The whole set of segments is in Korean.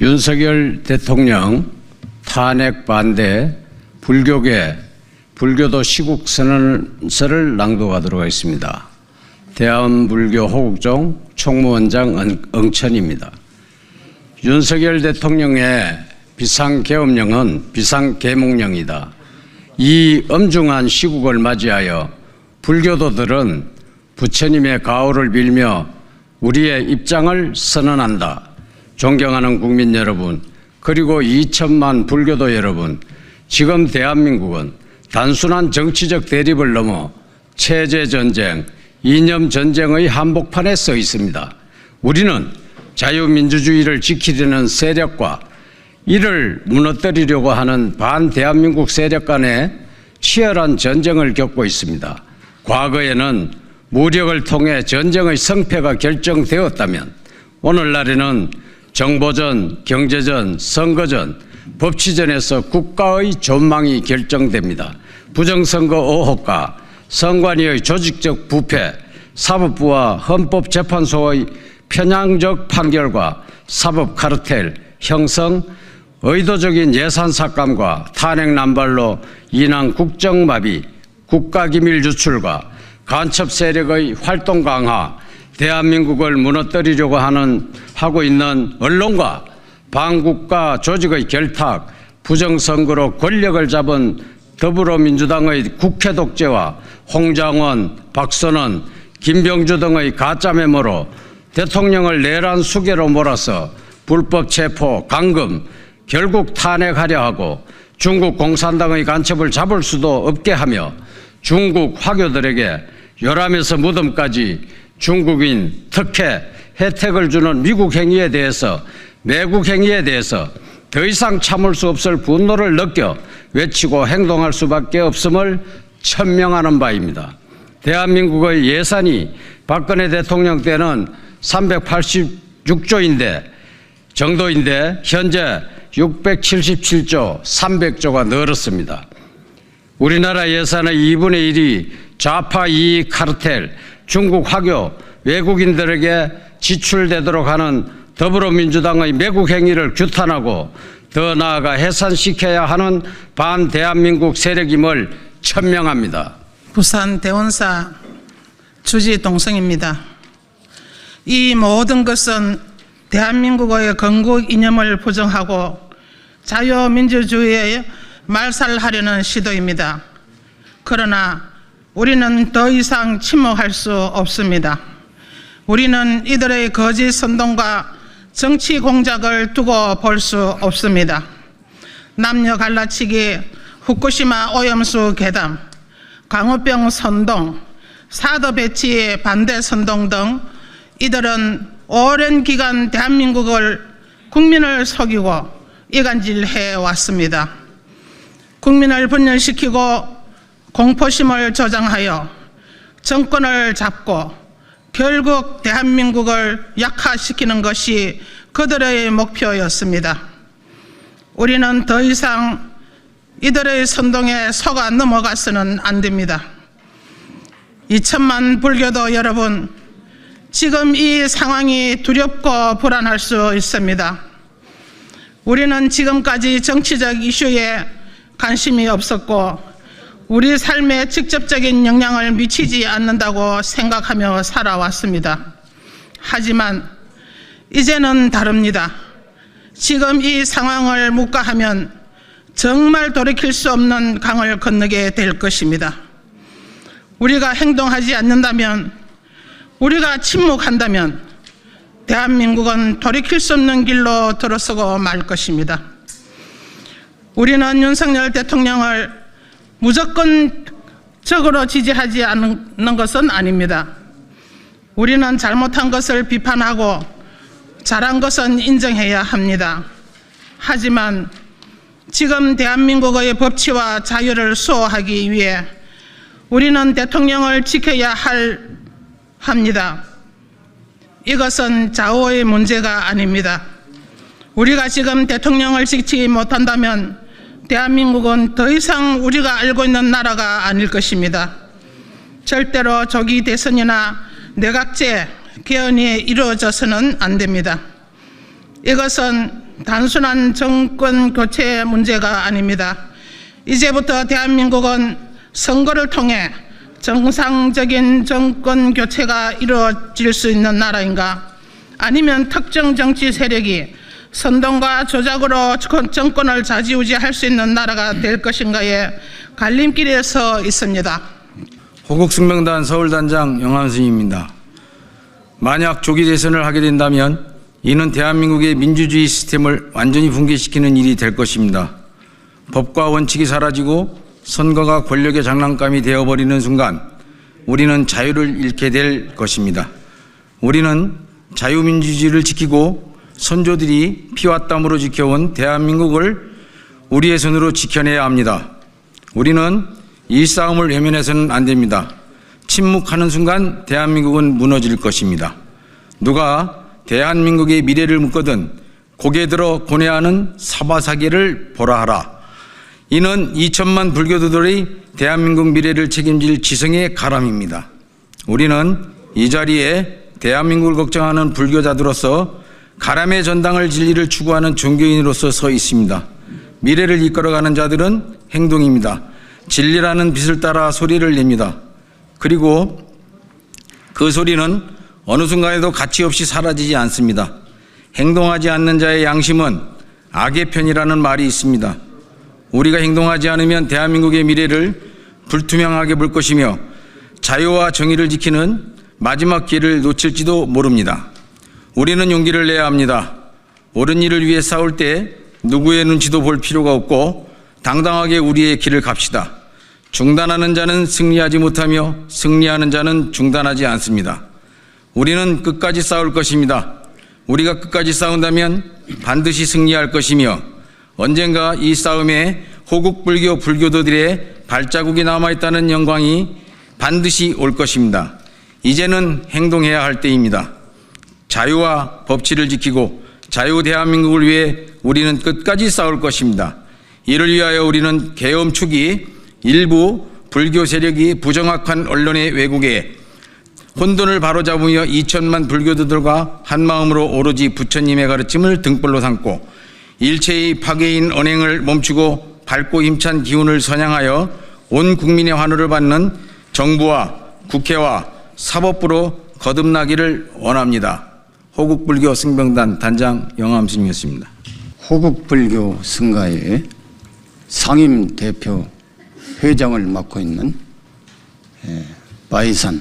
윤석열 대통령 탄핵 반대 불교계 불교도 시국 선언서를 낭독하도록 하겠습니다. 대한불교 호국종 총무원장 은- 응천입니다. 윤석열 대통령의 비상계엄령은 비상계몽령이다. 이 엄중한 시국을 맞이하여 불교도들은 부처님의 가호를 빌며 우리의 입장을 선언한다. 존경하는 국민 여러분, 그리고 2천만 불교도 여러분, 지금 대한민국은 단순한 정치적 대립을 넘어 체제 전쟁, 이념 전쟁의 한복판에 서 있습니다. 우리는 자유민주주의를 지키려는 세력과 이를 무너뜨리려고 하는 반대한민국 세력 간의 치열한 전쟁을 겪고 있습니다. 과거에는 무력을 통해 전쟁의 성패가 결정되었다면 오늘날에는 정보전, 경제전, 선거전, 법치전에서 국가의 전망이 결정됩니다. 부정선거 의혹과 선관위의 조직적 부패, 사법부와 헌법재판소의 편향적 판결과 사법 카르텔 형성, 의도적인 예산 삭감과 탄핵 남발로 인한 국정마비, 국가기밀 유출과 간첩 세력의 활동 강화, 대한민국을 무너뜨리려고 하는 하고 있는 언론과 반국가 조직의 결탁, 부정선거로 권력을 잡은 더불어민주당의 국회 독재와 홍장원, 박선원, 김병주 등의 가짜 메모로 대통령을 내란 수계로 몰아서 불법 체포, 감금, 결국 탄핵하려 하고 중국 공산당의 간첩을 잡을 수도 없게 하며 중국 화교들에게 요람에서 무덤까지 중국인 특혜 혜택을 주는 미국 행위에 대해서 매국 행위에 대해서 더 이상 참을 수 없을 분노를 느껴 외치고 행동할 수밖에 없음을 천명하는 바입니다. 대한민국의 예산이 박근혜 대통령 때는 386조인데 정도인데 현재 677조, 300조가 늘었습니다. 우리나라 예산의 2분의 1이 좌파 이익 카르텔, 중국 화교, 외국인들에게 지출되도록 하는 더불어민주당의 매국 행위를 규탄하고 더 나아가 해산시켜야 하는 반대한민국 세력임을 천명합니다. 부산 대원사 주지 동성입니다. 이 모든 것은 대한민국의 건국 이념을 부정하고 자유민주주의에 말살하려는 시도입니다. 그러나 우리는 더 이상 침묵할 수 없습니다. 우리는 이들의 거짓 선동과 정치 공작을 두고 볼 수 없습니다. 남녀 갈라치기, 후쿠시마 오염수 괴담, 광우병 선동, 사드 배치 반대 선동 등 이들은 오랜 기간 대한민국을 국민을 속이고 이간질해 왔습니다. 국민을 분열시키고 공포심을 조장하여 정권을 잡고 결국 대한민국을 약화시키는 것이 그들의 목표였습니다. 우리는 더 이상 이들의 선동에 속아 넘어가서는 안 됩니다. 2천만 불교도 여러분, 지금 이 상황이 두렵고 불안할 수 있습니다. 우리는 지금까지 정치적 이슈에 관심이 없었고, 우리 삶에 직접적인 영향을 미치지 않는다고 생각하며 살아왔습니다. 하지만 이제는 다릅니다. 지금 이 상황을 묵과하면 정말 돌이킬 수 없는 강을 건너게 될 것입니다. 우리가 행동하지 않는다면, 우리가 침묵한다면, 대한민국은 돌이킬 수 없는 길로 들어서고 말 것입니다. 우리는 윤석열 대통령을 무조건 적으로 지지하지 않는 것은 아닙니다. 우리는 잘못한 것을 비판하고 잘한 것은 인정해야 합니다. 하지만 지금 대한민국의 법치와 자유를 수호하기 위해 우리는 대통령을 지켜야 할 합니다. 이것은 좌우의 문제가 아닙니다. 우리가 지금 대통령을 지키지 못한다면 대한민국은 더 이상 우리가 알고 있는 나라가 아닐 것입니다. 절대로 조기 대선이나 내각제 개헌이 이루어져서는 안 됩니다. 이것은 단순한 정권 교체 문제가 아닙니다. 이제부터 대한민국은 선거를 통해 정상적인 정권 교체가 이루어질 수 있는 나라인가 아니면 특정 정치 세력이 선동과 조작으로 정권을 좌지우지할 수 있는 나라가 될 것인가에 갈림길에 서 있습니다. 호국승명단 서울단장 영암순입니다. 만약 조기 대선을 하게 된다면 이는 대한민국의 민주주의 시스템을 완전히 붕괴시키는 일이 될 것입니다. 법과 원칙이 사라지고 선거가 권력의 장난감이 되어버리는 순간 우리는 자유를 잃게 될 것입니다. 우리는 자유민주주의를 지키고 선조들이 피와 땀으로 지켜온 대한민국을 우리의 손으로 지켜내야 합니다. 우리는 이 싸움을 외면해서는 안 됩니다. 침묵하는 순간 대한민국은 무너질 것입니다. 누가 대한민국의 미래를 묻거든 고개 들어 고뇌하는 사바사기를 보라 하라. 이는 2천만 불교도들의 대한민국 미래를 책임질 지성의 가람입니다. 우리는 이 자리에 대한민국을 걱정하는 불교자들로서 가람의 전당을 진리를 추구하는 종교인으로서 서 있습니다. 미래를 이끌어가는 자들은 행동입니다. 진리라는 빛을 따라 소리를 냅니다. 그리고 그 소리는 어느 순간에도 가치 없이 사라지지 않습니다. 행동하지 않는 자의 양심은 악의 편이라는 말이 있습니다. 우리가 행동하지 않으면 대한민국의 미래를 불투명하게 볼 것이며 자유와 정의를 지키는 마지막 기회를 놓칠지도 모릅니다. 우리는 용기를 내야 합니다. 옳은 일을 위해 싸울 때 누구의 눈치도 볼 필요가 없고 당당하게 우리의 길을 갑시다. 중단하는 자는 승리하지 못하며 승리하는 자는 중단하지 않습니다. 우리는 끝까지 싸울 것입니다. 우리가 끝까지 싸운다면 반드시 승리할 것이며 언젠가 이 싸움에 호국불교 불교도들의 발자국이 남아있다는 영광이 반드시 올 것입니다. 이제는 행동해야 할 때입니다. 자유와 법치를 지키고 자유 대한민국을 위해 우리는 끝까지 싸울 것입니다. 이를 위하여 우리는 계엄 초기 일부 불교 세력이 부정확한 언론의 왜곡에 혼돈을 바로잡으며 2천만 불교도들과 한마음으로 오로지 부처님의 가르침을 등불로 삼고 일체의 파괴인 언행을 멈추고 밝고 힘찬 기운을 선양하여 온 국민의 환호를 받는 정부와 국회와 사법부로 거듭나기를 원합니다. 호국불교 승병단 단장 영암순이었습니다. 호국불교 승가의 상임 대표 회장을 맡고 있는 예, 바이산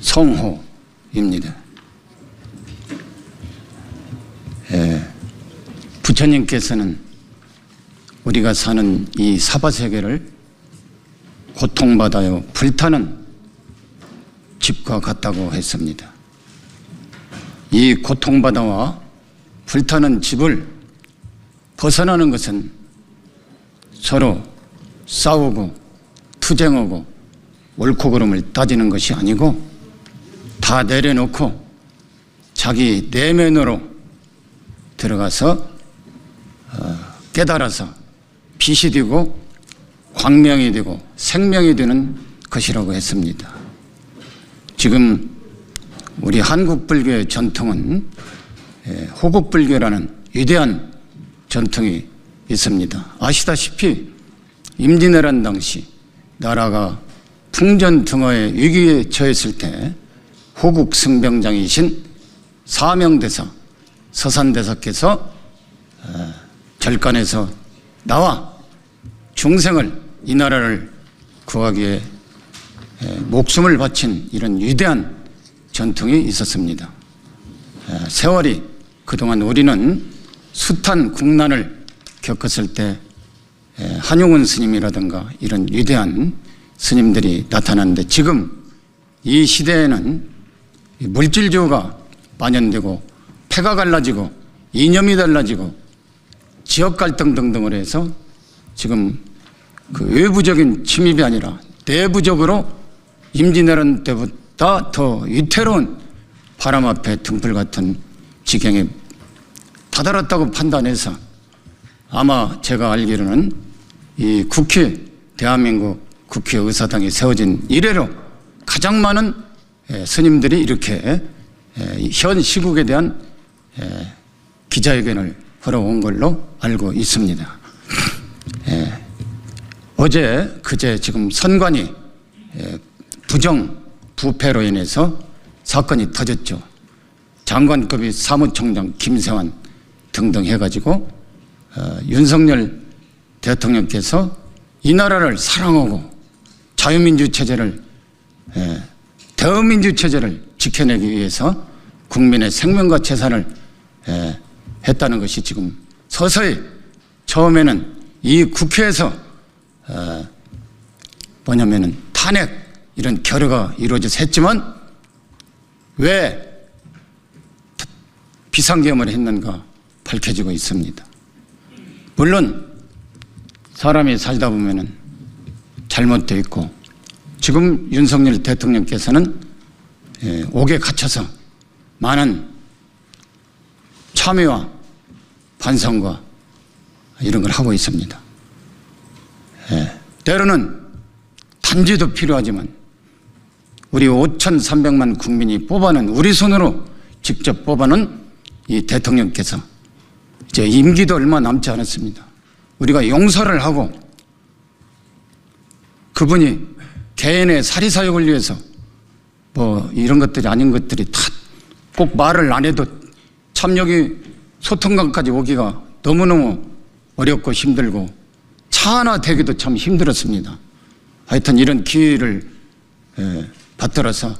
성호입니다. 예, 부처님께서는 우리가 사는 이 사바세계를 고통받아요 불타는 집과 같다고 했습니다. 이 고통받아와 불타는 집을 벗어나는 것은 서로 싸우고 투쟁하고 옳고 그름을 따지는 것이 아니고 다 내려놓고 자기 내면으로 들어가서 어, 깨달아서 빛이 되고 광명이 되고 생명이 되는 것이라고 했습니다. 지금 우리 한국 불교의 전통은 예, 호국 불교라는 위대한 전통이 있습니다. 아시다시피 임진왜란 당시 나라가 풍전등화의 위기에 처했을 때 호국 승병장이신 사명대사 서산대사께서 어, 절간에서 나와 중생을 이 나라를 구하기에 에, 목숨을 바친 이런 위대한 전통이 있었습니다. 에, 세월이 그동안 우리는 숱한 국난을 겪었을 때 에, 한용운 스님이라든가 이런 위대한 스님들이 나타났는데 지금 이 시대에는 이 물질주의가 만연되고 패가 갈라지고 이념이 달라지고 지역 갈등 등등을 해서 지금 그 외부적인 침입이 아니라 내부적으로 임진왜란 때보 다더 위태로운 바람 앞에 등불 같은 지경에 다다랐다고 판단해서 아마 제가 알기로는 이 국회 대한민국 국회 의사당이 세워진 이래로 가장 많은 예, 스님들이 이렇게 예, 현 시국에 대한 예, 기자회견을 흘러온 걸로 알고 있습니다. 예. 어제 그제 지금 선관위 예, 부정 부패로 인해서 사건이 터졌죠. 장관급이 사무총장 김세환 등등 해가지고 어, 윤석열 대통령께서 이 나라를 사랑하고 자유민주 체제를 예, 대의민주 체제를 지켜내기 위해서 국민의 생명과 재산을 예, 했다는 것이 지금 서서히 처음에는 이 국회에서 어, 뭐냐면은 탄핵 이런 결의가 이루어져서 했지만 왜 비상계엄을 했는가 밝혀지고 있습니다. 물론 사람이 살다 보면은 잘못되어 있고 지금 윤석열 대통령께서는 예, 옥에 갇혀서 많은 참여와 반성과 이런 걸 하고 있습니다. 예, 때로는 단지도 필요하지만 우리 5,300만 국민이 뽑아낸 우리 손으로 직접 뽑아낸 이 대통령께서 이제 임기도 얼마 남지 않았습니다. 우리가 용서를 하고 그분이 개인의 사리사욕을 위해서 뭐 이런 것들이 아닌 것들이 다 꼭 말을 안 해도 참 여기 소통관까지 오기가 너무너무 어렵고 힘들고 차 하나 대기도 참 힘들었습니다. 하여튼 이런 기회를 에, 받들어서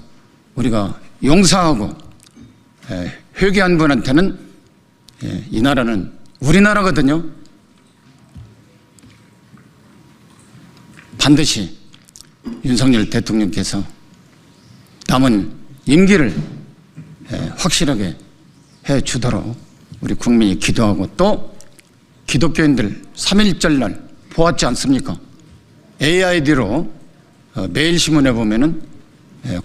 우리가 용서하고 에, 회개한 분한테는 에, 이 나라는 우리나라거든요. 반드시 윤석열 대통령께서 남은 임기를 에, 확실하게 해 주도록 우리 국민이 기도하고 또 기독교인들 3.1절 날 보았지 않습니까? AID로 어, 매일신문에 보면은 에,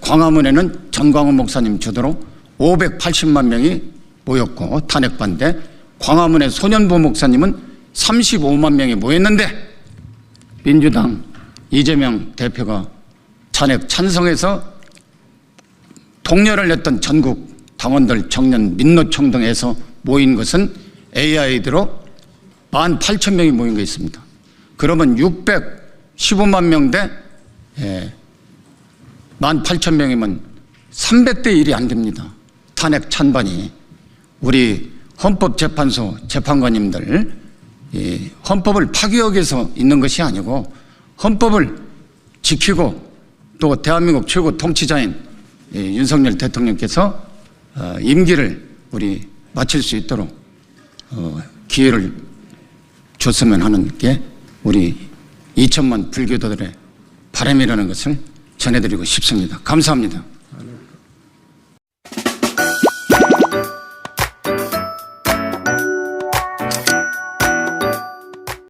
광화문에는 전광훈 목사님 주도로 580만 명이 모였고 탄핵 반대 광화문의 소년보 목사님은 35만 명이 모였는데 민주당 이재명 대표가 탄핵 찬성해서 동료를 냈던 전국 당원들 청년 민노총 등에서 모인 것은 AID로 1만 8천 명이 모인 거 있습니다. 그러면 615만 명대 예, 1 만 8천 명이면 300대 1이 안 됩니다. 탄핵 찬반이 우리 헌법재판소 재판관님들 이 헌법을 파기하기위해서 있는 것이 아니고 헌법을 지키고 또 대한민국 최고 통치자인 이 윤석열 대통령께서 어, 임기를 우리 마칠 수 있도록 어, 기회를 줬으면 하는 게 우리 2천만 불교도들의 바람이라는 것을 전해드리고 싶습니다. 감사합니다.